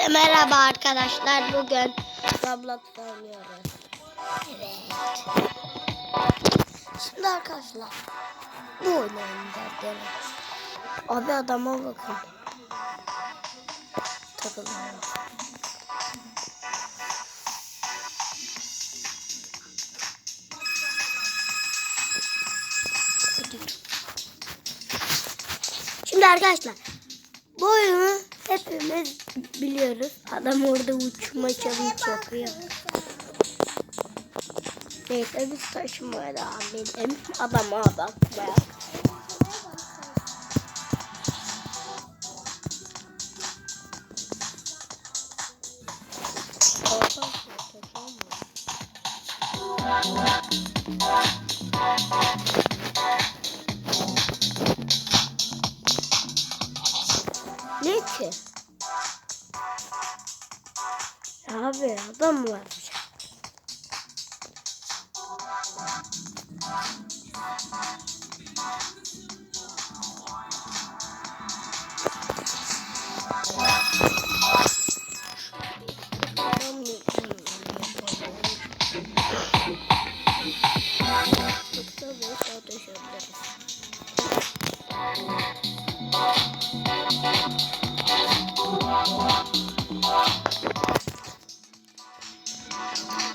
Hepinize merhaba arkadaşlar. Bugün Roblox oynuyoruz. Evet. Şimdi arkadaşlar bu oyunu oynayacağız. Abi adama bakın. Takılıyor. Şimdi arkadaşlar bu oyunu hepimiz biliyoruz. Adam orada uçma çalıyor çakıyor. Neyse biz taşımaya devam edelim. Adama bakmaya. Ne Abi adam var?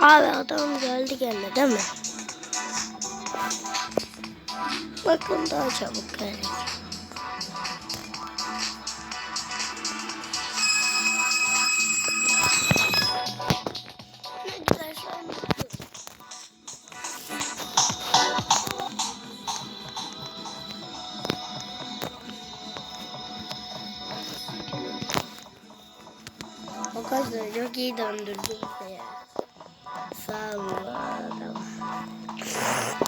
Abi adam geldi gene değil mi? Bakın daha çabuk bakıyorum. O kadar çok iyi döndürdün bizi ya.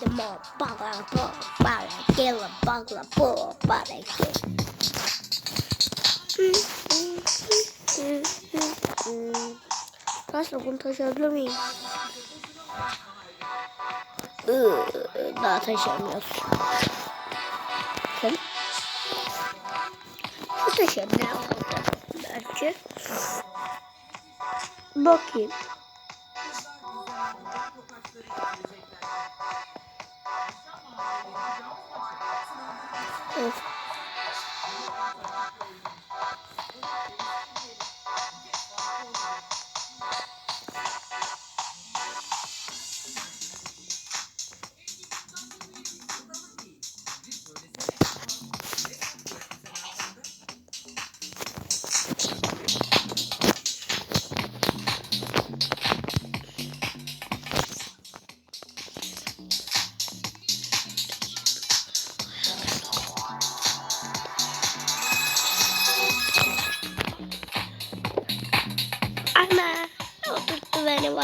Sağ ol bala bu bala gela bala bu bala gel. Arkadaşlar bunu taşıyabilir miyim? Daha taşıyamıyoruz. Bu taşıyabilirim. Belki. Bakayım. 嗯。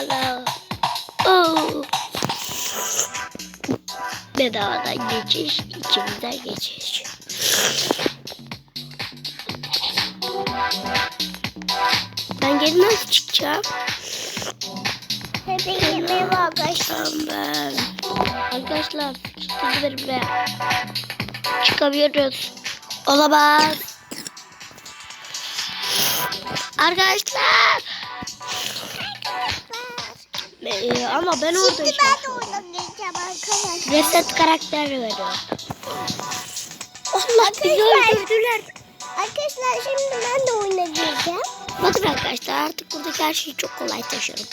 Valla. Oo. Bedavadan geçiş, ikimizden geçiş. Ben geri nasıl çıkacağım? Hepinize merhaba arkadaşlar. Ben. Arkadaşlar sıkıştırdım ve çıkamıyoruz. Olamaz. Arkadaşlar. Ee, ama ben orada Şimdi ben de oradan geçeceğim arkadaşlar. Reset karakter veriyor. Allah bizi öldürdüler. Arkadaşlar şimdi ben de oyuna gireceğim. Bakın arkadaşlar artık buradaki her şeyi çok kolay taşırım.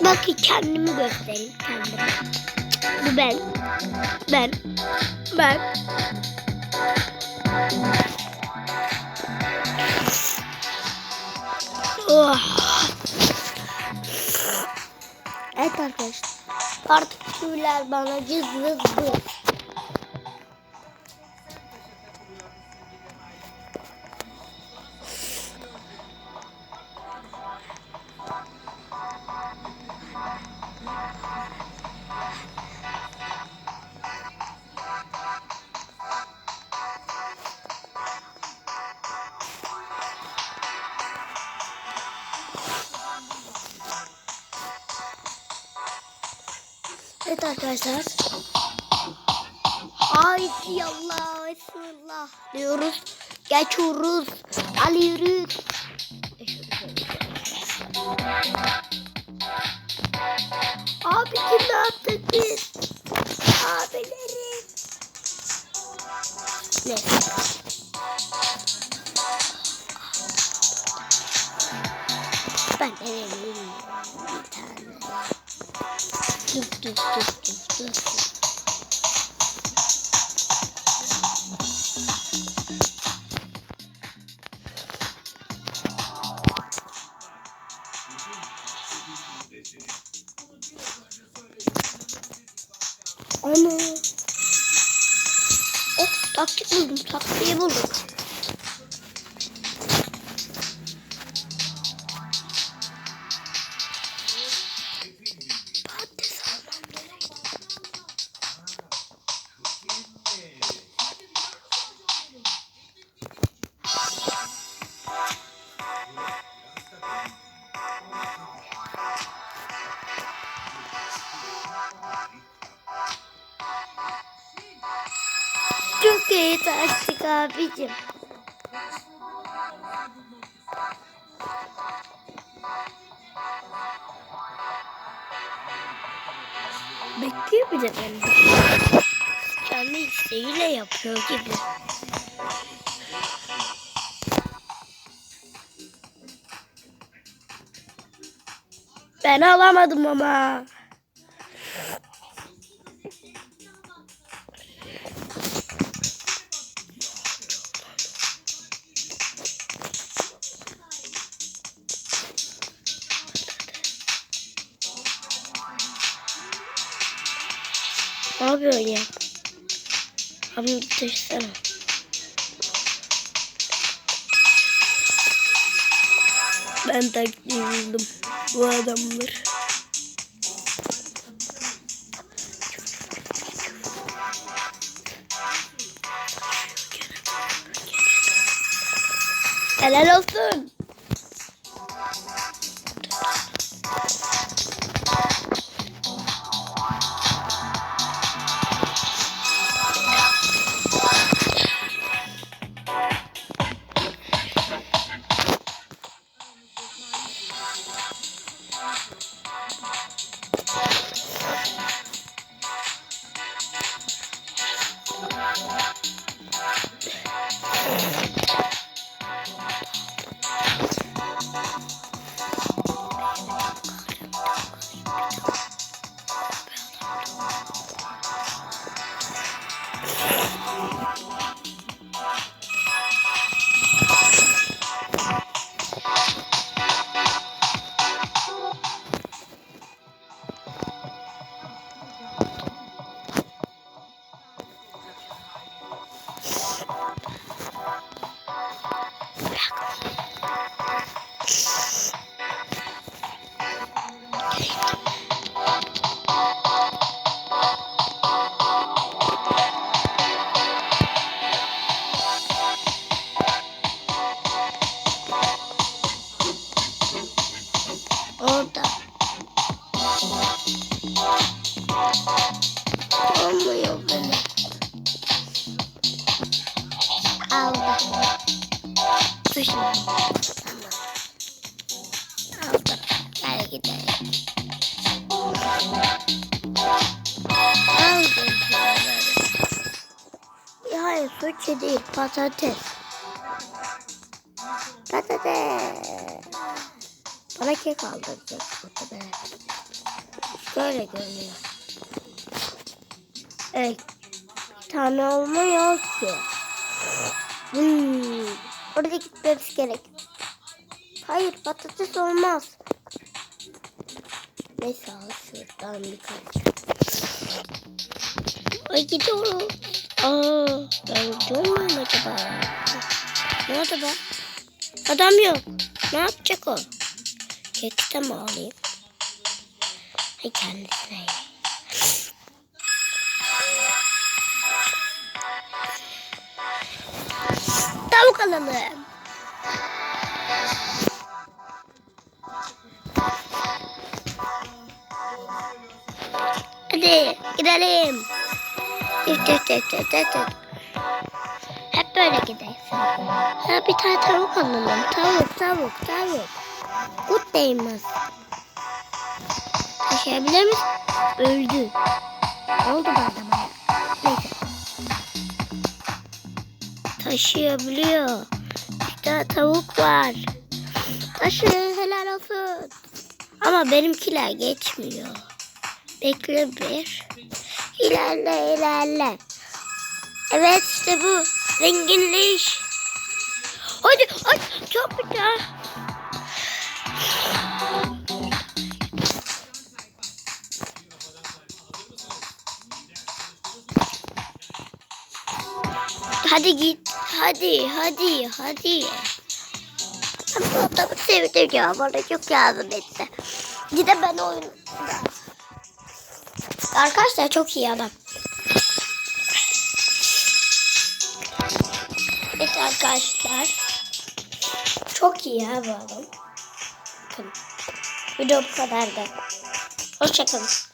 Bakın kendimi göstereyim kendimi. Bu ben. Ben. Ben. Evet arkadaşlar. Artık tüyler bana cızlızdı. Evet arkadaşlar. Haydi Allah Bismillah diyoruz. Geçiyoruz. Alıyoruz. Abi kim ne yaptık biz? Abilerim. Neyse. Ben de. Dıf dıf dıf dıf dıf. Ana. Oh taktik buldum. Taktiği bulduk. Çok iyi taktik abicim. Bekliyor bir de beni. Kendi isteğiyle yapıyor gibi. Ben alamadım ama. Abi taşısana. Ben taktiği buldum. Bu adamlar. Helal olsun. Hayır, Türkçe değil, patates. Patates. Bana kek aldıracak patates. Böyle görünüyor. Evet. Tane olmuyor ki. Hmm. Orada gitmemiz gerek. Hayır patates olmaz. Al şuradan birkaç. Ay gidiyorum. Aa, ben gidiyor muyum acaba? Ne oldu be? Adam yok. Ne yapacak o? Kekte mi alayım? Hay kendisine. Tavuk alalım. Hadi gidelim. Düt düt düt düt düt. Hep böyle gidelim. Ha bir tane tavuk alalım. Tavuk tavuk tavuk. Good değmez. Taşıyabilir misin? Öldü. Ne oldu bu adama? Neyse. Taşıyabiliyor. Bir tane tavuk var. Taşı helal olsun. Ama benimkiler geçmiyor. Bekle bir. İlerle ilerle. Evet işte bu. Zenginleş. Hadi ay çok güzel. Hadi git. Hadi hadi hadi. Ben bu adamı sevdim ya. Bana çok yardım etti. Bir ben oyun. Arkadaşlar çok iyi adam. Evet arkadaşlar. Çok iyi ya bu adam. Bakın. Video bu kadardı. Hoşçakalın.